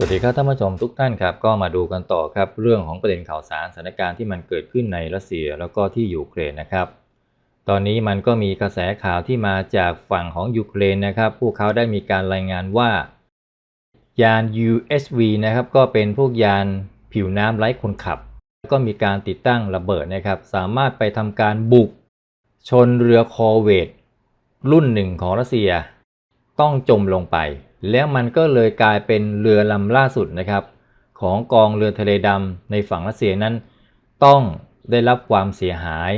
สวัสดีครับท่านผู้ชมทุกท่านครับก็มาดูกันต่อครับเรื่องของประเด็นข่าวสารสถานการณ์ที่มันเกิดขึ้นในรัสเซียแล้วก็ที่ยูเครนนะครับ ตอนนี้มันก็มีกระแสข่าวที่มาจากฝั่งของยูเครนนะครับพวกเขาได้มีการรายงานว่า ยาน USV นะครับก็เป็นพวกยานผิวน้ำไร้คนขับ ก็มีการติดตั้งระเบิดนะครับ สามารถไปทำการบุก ชนเรือคอเวตรุ่นหนึ่งของรัสเซีย ต้องจมลงไป แล้วมันก็เลยกลายเป็นเรือลำล่าสุดนะครับ ของกองเรือทะเลดำในฝั่งรัสเซียนั้น ต้องได้รับความเสียหาย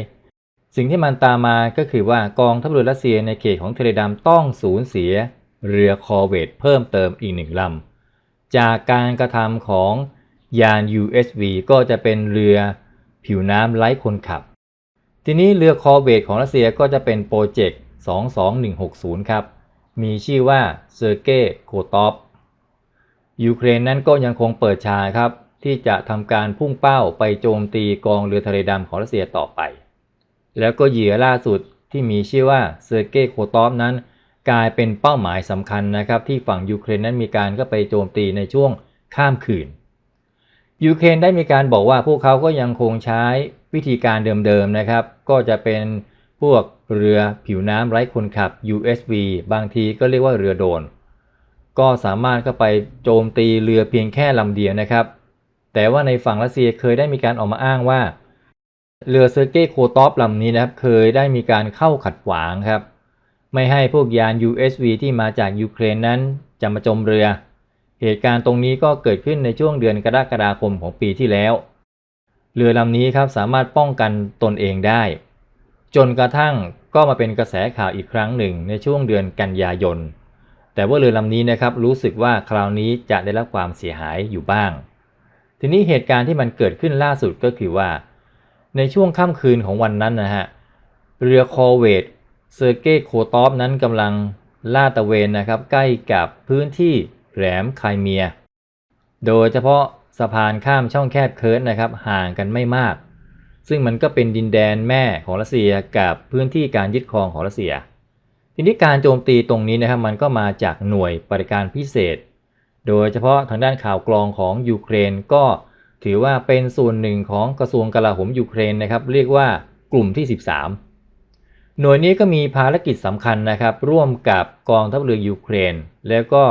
สิ่งที่มันตามมาก็คือว่ากองทัพเรือรัสเซียในเขตของทะเลดำต้องสูญเสียเรือคอเวตเพิ่มเติมอีกหนึ่งลำจากการกระทำของยาน USV ก็จะเป็นเรือผิวน้ำไร้คนขับ ทีนี้เรือคอเวตของรัสเซียก็จะเป็นโปรเจกต์ 22160 ครับ มีชื่อว่าเซอร์เกย์โคตอฟยูเครนนั้นก็ยังคงเปิดฉากครับ ที่จะทำการพุ่งเป้าไปโจมตีกองเรือทะเลดำของรัสเซียต่อไป แล้วก็เหยื่อล่าสุดที่มีชื่อว่าเซอร์เกย์โคตอฟนั้น กลายเป็นเป้าหมายสำคัญนะครับ ที่ฝั่งยูเครนนั้นมีการก็ไปโจมตีในช่วงข้ามคืนยูเครนได้มีการบอกว่าพวกเขาก็ยังคงใช้วิธีการเดิมๆนะครับ ก็จะเป็น พวกเรือผิวน้ำไร้คนขับ USV บางทีก็เรียกว่าเรือโดรนก็สามารถเข้าไปโจมตีเรือเพียงแค่ลำเดียวนะครับ แต่ว่าในฝั่งรัสเซียเคยได้มีการออกมาอ้างว่า เรือเซอร์เกย์โคตอฟลำนี้นะครับ เคยได้มีการเข้าขัดขวางครับ ไม่ให้พวกยาน USV ที่มาจากยูเครนนั้นจะมาจมเรือ เหตุการณ์ตรงนี้ก็เกิดขึ้นในช่วงเดือนกรกฎาคมของปีที่แล้ว เรือลำนี้ครับสามารถป้องกันตนเองได้ จนกระทั่งก็มาเป็นกระแสข่าวอีกครั้งหนึ่งในช่วงเดือนกันยายน แต่ว่าเรือลำนี้นะครับรู้สึกว่าคราวนี้จะได้รับความเสียหายอยู่บ้าง ทีนี้เหตุการณ์ที่มันเกิดขึ้นล่าสุดก็คือว่า ในช่วงค่ำคืนของวันนั้นนะฮะเรือคอเวตเซอร์เกย์โคตอฟนั้นกำลังลาดตะเวนนะครับใกล้กับพื้นที่แหลมไคเมีย โดยเฉพาะสะพานข้ามช่องแคบเคิร์ตนะครับห่างกันไม่มาก ซึ่งมันก็เป็นดินแดนแม่ของรัสเซียกับพื้นที่การยึดครองของรัสเซีย ทีนี้การโจมตีตรงนี้นะครับมันก็มาจากหน่วยปฏิการพิเศษ โดยเฉพาะทางด้านข่าวกรองของยูเครนก็ถือว่าเป็นส่วนหนึ่งของกระทรวงกลาโหมยูเครนนะครับเรียกว่ากลุ่มที่ 13 หน่วยนี้ก็มีภารกิจสำคัญนะครับร่วมกับกองทัพเรือยูเครน แล้วก็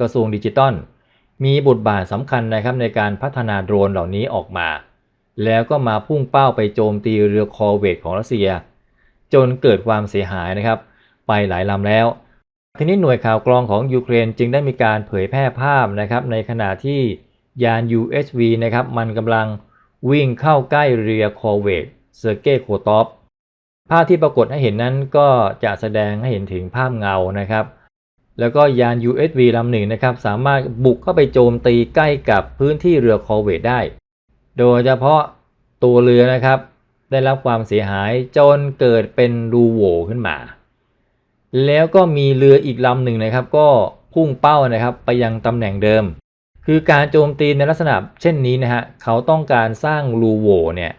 กระทรวงดิจิตอลมีบทบาทสำคัญนะครับในการพัฒนาโดรนเหล่านี้ออกมา แล้วก็มาพุ่งเป้าไปโจมตีเรือคอเวตของรัสเซีย จนเกิดความเสียหายนะครับ ไปหลายลำแล้ว ทีนี้หน่วยข่าวกรองของยูเครนจึงได้มีการเผยแพร่ภาพนะครับ ในขณะที่ยาน USV นะครับมันกำลังวิ่งเข้าใกล้เรือคอเวตเซอร์เกย์โคตอฟภาพที่ปรากฏให้เห็นนั้นก็จะแสดงให้เห็นถึงภาพเงานะครับ แล้วก็ยาน USV ลำหนึ่งนะครับ สามารถบุกเข้าไปโจมตีใกล้กับพื้นที่เรือคอเวตได้ โดยเฉพาะตัวเรือนะครับ ได้รับความเสียหายจนเกิดเป็นรูโหว่ขึ้นมา แล้วก็มีเรืออีกลำหนึ่งนะครับ ก็พุ่งเป้านะครับไปยังตำแหน่งเดิม คือการโจมตีในลักษณะเช่นนี้นะฮะเขาต้องการสร้างรูโหว่เนี่ย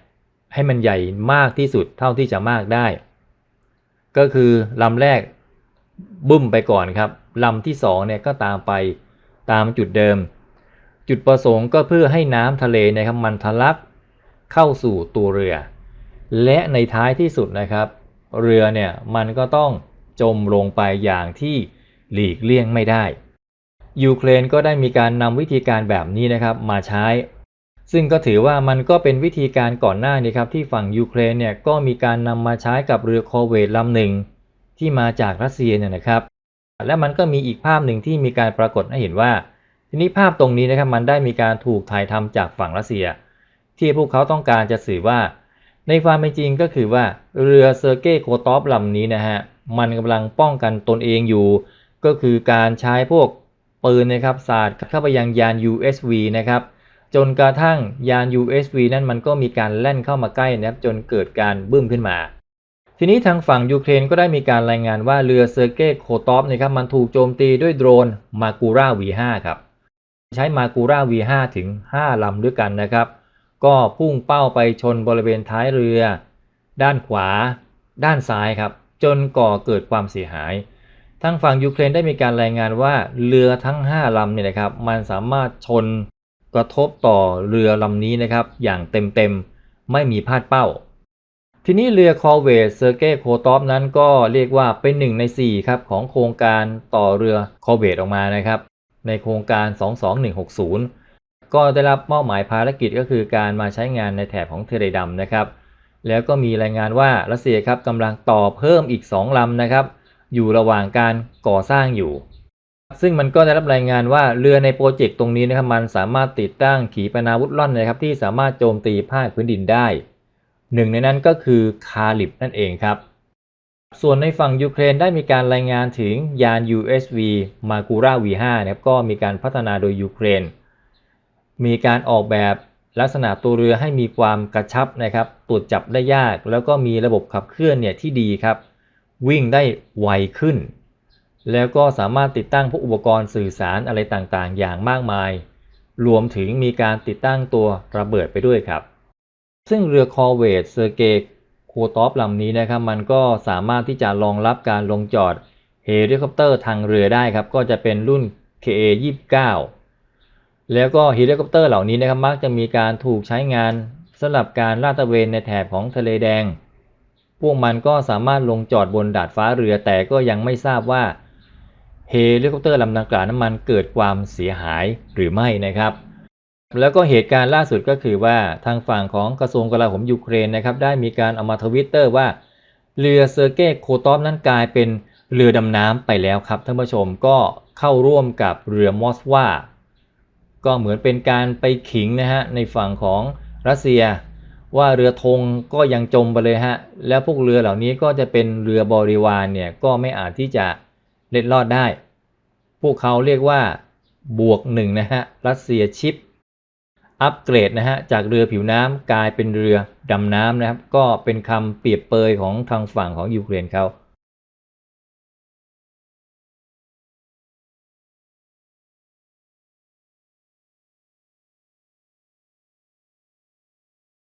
ให้มันใหญ่มากที่สุดเท่าที่จะมากได้ ก็คือลำแรกบึ้มไปก่อนครับลำที่สองเนี่ยก็ตามไปตามจุดเดิม จุดประสงค์ก็เพื่อให้น้ำทะเลนะครับมันทะลักเข้าสู่ตัวเรือ และในท้ายที่สุดนะครับ เรือเนี่ยมันก็ต้องจมลงไปอย่างที่หลีกเลี่ยงไม่ได้ ยูเครนก็ได้มีการนำวิธีการแบบนี้นะครับมาใช้ ซึ่งก็ถือว่ามันก็เป็นวิธีการก่อนหน้านี้ครับที่ฝั่งยูเครนเนี่ยก็มีการนำมาใช้กับเรือคอเวตลำหนึ่งที่มาจากรัสเซียเนี่ยนะครับ และมันก็มีอีกภาพหนึ่งที่มีการปรากฏให้เห็นว่า ทีนี้ภาพตรงนี้นะครับมันได้มีการถูกถ่ายทำจากฝั่งรัสเซีย ที่พวกเขาต้องการจะสื่อว่า ในความเป็นจริงก็คือว่าเรือเซอร์เกย์โคตอฟลำนี้นะฮะมันกำลังป้องกันตนเองอยู่ ก็คือการใช้พวกปืนนะครับสาดเข้าไปยังยาน USV นะครับจนกระทั่งยาน USV นั้นมันก็มีการแล่นเข้ามาใกล้นะครับจนเกิดการบึ้มขึ้นมา ทีนี้ทางฝั่งยูเครนก็ได้มีการรายงานว่าเรือเซอร์เกย์โคตอฟนะครับมันถูกโจมตีด้วยโดรนมากูรา V5 ครับ ใช้มากูร่า V5 ถึง 5 ลำด้วยกันนะครับ ก็พุ่งเป้าไปชนบริเวณท้ายเรือ ด้านขวา ด้านซ้ายครับ จนก่อเกิดความเสียหาย ทางฝั่งยูเครนได้มีการรายงานว่าเรือทั้ง 5 ลำเนี่ยนะครับ มันสามารถชนกระทบต่อเรือลำนี้นะครับ อย่างเต็มๆ ไม่มีพลาดเป้า ทีนี้เรือคอเวตเซอร์เกย์โคตอฟนั้นก็เรียกว่าเป็นหนึ่งใน4ครับของโครงการต่อเรือคอเวตออกมานะครับ ในโครงการ 22160 ก็ได้รับมอบหมายภารกิจก็คือการมาใช้งานในแถบของเทเลดัมนะครับ แล้วก็มีรายงานว่ารัสเซียครับกำลังต่อเพิ่มอีก 2ลำนะครับ อยู่ระหว่างการก่อสร้างอยู่ ซึ่งมันก็ได้รับรายงานว่าเรือในโปรเจกต์ตรงนี้นะครับมันสามารถติดตั้งขีปนาวุธล่อนนะครับที่สามารถโจมตีภาคพื้นดินได้หนึ่งในนั้นก็คือคาลิบนั่นเองครับ ส่วนในฝั่งยูเครนได้มีการรายงานถึงยาน USV m a g u r a V5 นะครับก็มีการพัฒนาโดยยูเครน มีการออกแบบลักษณะตัวเรือให้มีความกระชับนะครับตรวจจับได้ยาก แล้วก็มีระบบขับเคลื่อนเนี่ยที่ดีครับ วิ่งได้ไวขึ้น แล้วก็สามารถติดตั้งพวกอุปกรณ์สื่อสารอะไรต่างๆ อย่างมากมาย รวมถึงมีการติดตั้งตัวระเบิดไปด้วยครับ ซึ่งเรือคอเวตเซอร์เกย์ คตอฟลำนี้นะครับมันก็สามารถที่จะรองรับการลงจอดเฮลิคอปเตอร์ทางเรือได้ครับก็จะเป็นรุ่น KA 29แล้วก็เฮลิคอปเตอร์เหล่านี้นะครับมักจะมีการถูกใช้งานสำหรับการลาดตระเวนในแถบของทะเลแดง พวกมันก็สามารถลงจอดบนดาดฟ้าเรือแต่ก็ยังไม่ทราบว่าเฮลิคอปเตอร์ลำดังกล่าวนั้นมันเกิดความเสียหายหรือไม่นะครับ แล้วก็เหตุการณ์ล่าสุดก็คือว่าทางฝั่งของกระทรวงกลาโหมยูเครนนะครับได้มีการเอามาทวิตเตอร์ว่าเรือเซอร์เกย์โคตอฟนั้นกลายเป็นเรือดำน้ำไปแล้วครับท่านผู้ชมก็เข้าร่วมกับเรือมอสวาก็เหมือนเป็นการไปขิงนะฮะในฝั่งของรัสเซีย ว่าเรือธงก็ยังจมไปเลยฮะแล้วพวกเรือเหล่านี้ก็จะเป็นเรือบริวารเนี่ยก็ไม่อาจที่จะเล็ดรอดได้ พวกเขาเรียกว่าบวกหนึ่งนะฮะรัสเซียชิป อัปเกรดนะฮะจากเรือผิวน้ำกลายเป็นเรือดำน้ำนะครับ ก็เป็นคำเปรียบเปยของทางฝั่งของยูเครนเขา